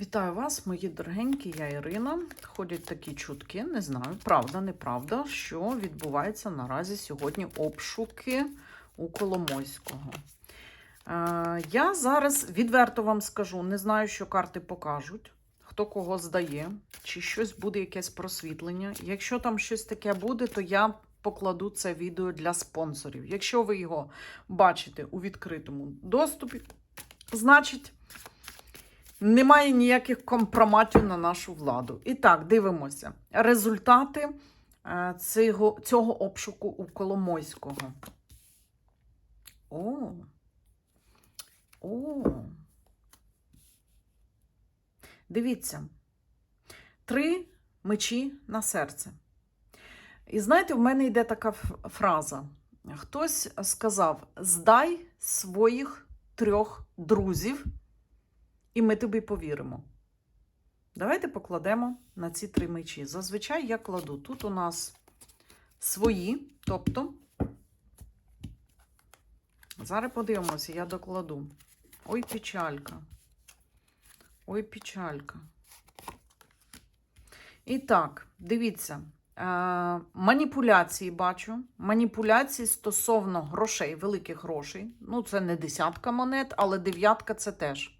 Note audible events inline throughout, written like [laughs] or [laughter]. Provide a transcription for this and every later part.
Вітаю вас, мої дорогенькі, я Ірина. Ходять такі чутки, не знаю, правда, неправда, що відбувається наразі сьогодні обшуки у Коломойського. Е, я зараз відверто вам скажу, не знаю, що карти покажуть, хто кого здає, чи щось буде якесь просвітлення. Якщо там щось таке буде, то я покладу це відео для спонсорів. Якщо ви його бачите у відкритому доступі, значить. Немає ніяких компроматів на нашу владу. І так, дивимося. Результати е, цього, цього обшуку у Коломойського. О. О. Дивіться. Три мечі на серце. І знаєте, в мене йде така фраза. Хтось сказав: здай своїх трьох друзів і ми тобі повіримо. Давайте покладемо на ці три мечі. Зазвичай я кладу. Тут у нас свої, тобто, зараз подивимося, я докладу. Ой, печалька. Ой, печалька. І так, дивіться. Е, маніпуляції бачу. Маніпуляції стосовно грошей, великих грошей. Ну, це не десятка монет, але дев'ятка це теж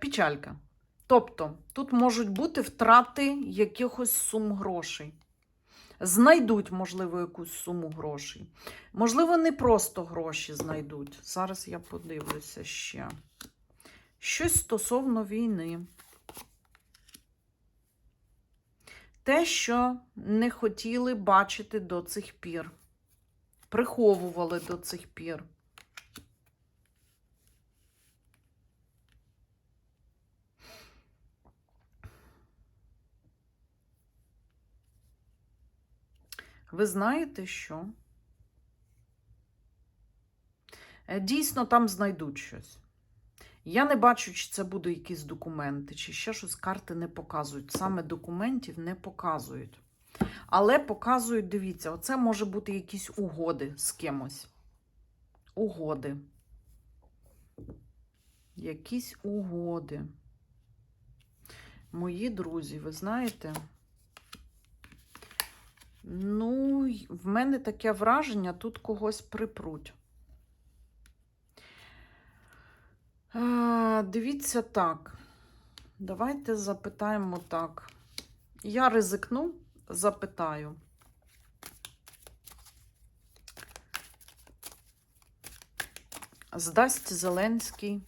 печалька. Тобто, тут можуть бути втрати якихось сум грошей. Знайдуть, можливо, якусь суму грошей. Можливо, не просто гроші знайдуть. Зараз я подивлюся ще. Щось стосовно війни. Те, що не хотіли бачити до цих пір. Приховували до цих пір. Ви знаєте що? Е, Дійсно, там знайдуть щось. Я не бачу, чи це будуть якісь документи, чи ще щось карти не показують. Саме документів не показують. Але показують, дивіться, оце може бути якісь угоди з кимось. Угоди. Якісь угоди. Мої друзі, ви знаєте. Ну, в мене таке враження, тут когось припруть. А, дивіться так. Давайте запитаємо так. Я ризикну, запитаю. Здасть Зеленський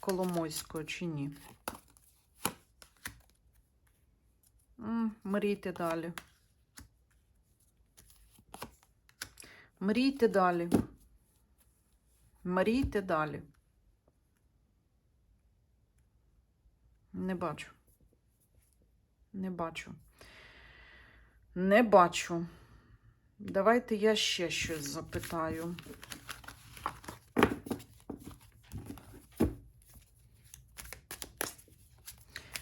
Коломойського чи ні? М, Мрійте далі. Мрійте далі. Мрійте далі. Не бачу. Не бачу. Не бачу. Давайте я ще щось запитаю.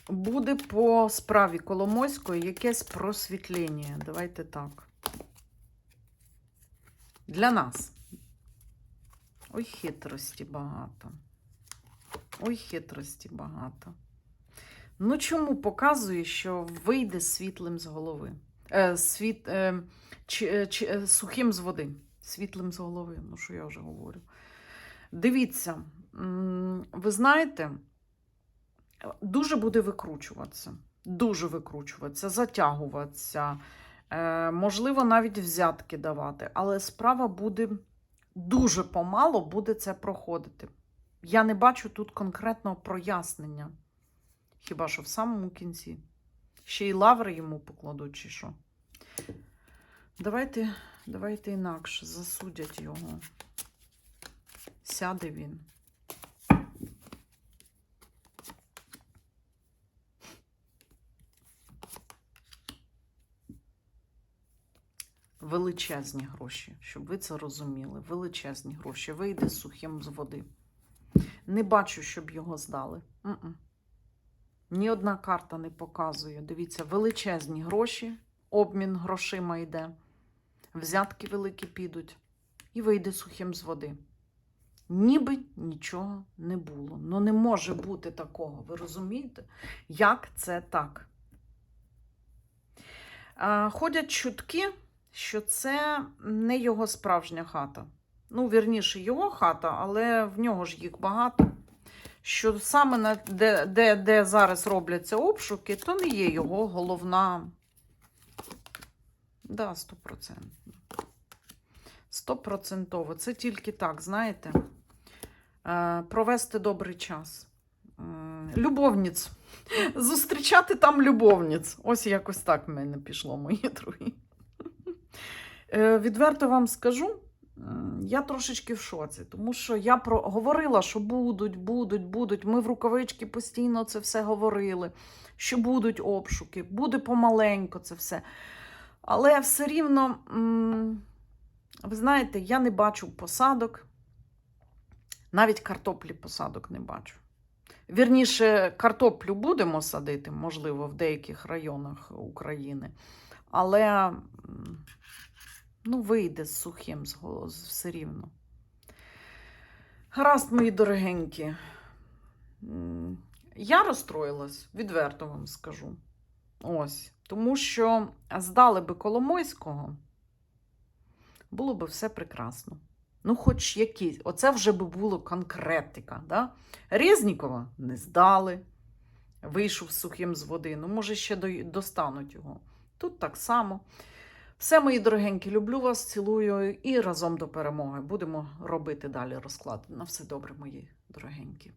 Буде по справі Коломойської якесь просвітлення. Давайте так. Для нас. Ой, хитрості багато. Ой, хитрості багато. Ну, чому показує, що вийде світлим з голови? Е, світ, е, чи, е, чи, е, сухим з води. Світлим з голови, ну що я вже говорю. Дивіться, ви знаєте, дуже буде викручуватися. Дуже викручуватися, затягуватися. Е, можливо, навіть взятки давати, але справа буде дуже помало буде це проходити. Я не бачу тут конкретного прояснення. Хіба що в самому кінці. Ще й лаври йому покладуть, чи що. Давайте, давайте інакше засудять його. Сяде він. Величезні гроші, щоб ви це розуміли. Величезні гроші. Вийде сухим з води. Не бачу, щоб його здали. М-м. Ні одна карта не показує. Дивіться, величезні гроші, обмін грошима йде. Взятки великі підуть. І вийде сухим з води. ніби нічого не було. Ну не може бути такого. Ви розумієте? Як це так? Ходять чутки, що це не його справжня хата. Ну, вірніше, його хата, але в нього ж їх багато. Що саме на, де, де, де зараз робляться обшуки, то не є його головна. Да, стопроцентно. Стопроцентово. Це тільки так, знаєте, е, провести добрий час. М, Любовниць. [laughs] Зустрічати там любовниць. Ось якось так в мене пішло, мої другі. Е, Відверто вам скажу, я трошечки в шоці, тому що я про... говорила, що будуть, будуть, будуть. Ми в рукавички постійно це все говорили, що будуть обшуки, буде помаленько це все. Але все рівно, ви знаєте, я не бачу посадок, навіть картоплі посадок не бачу. Вірніше, картоплю будемо садити, можливо, в деяких районах України, але ну, вийде з сухим з голос, все рівно. Гаразд, мої дорогенькі. Я розстроїлась, відверто вам скажу. Ось. Тому що здали би Коломойського, було би все прекрасно. Ну, хоч якісь. Оце вже би було конкретика. Да? Резнікова не здали, вийшов сухим з води. Ну, може, ще достануть його. Тут так само. Все, мої дорогенькі, люблю вас, цілую і разом до перемоги. Будемо робити далі розклад. На все добре, мої дорогенькі.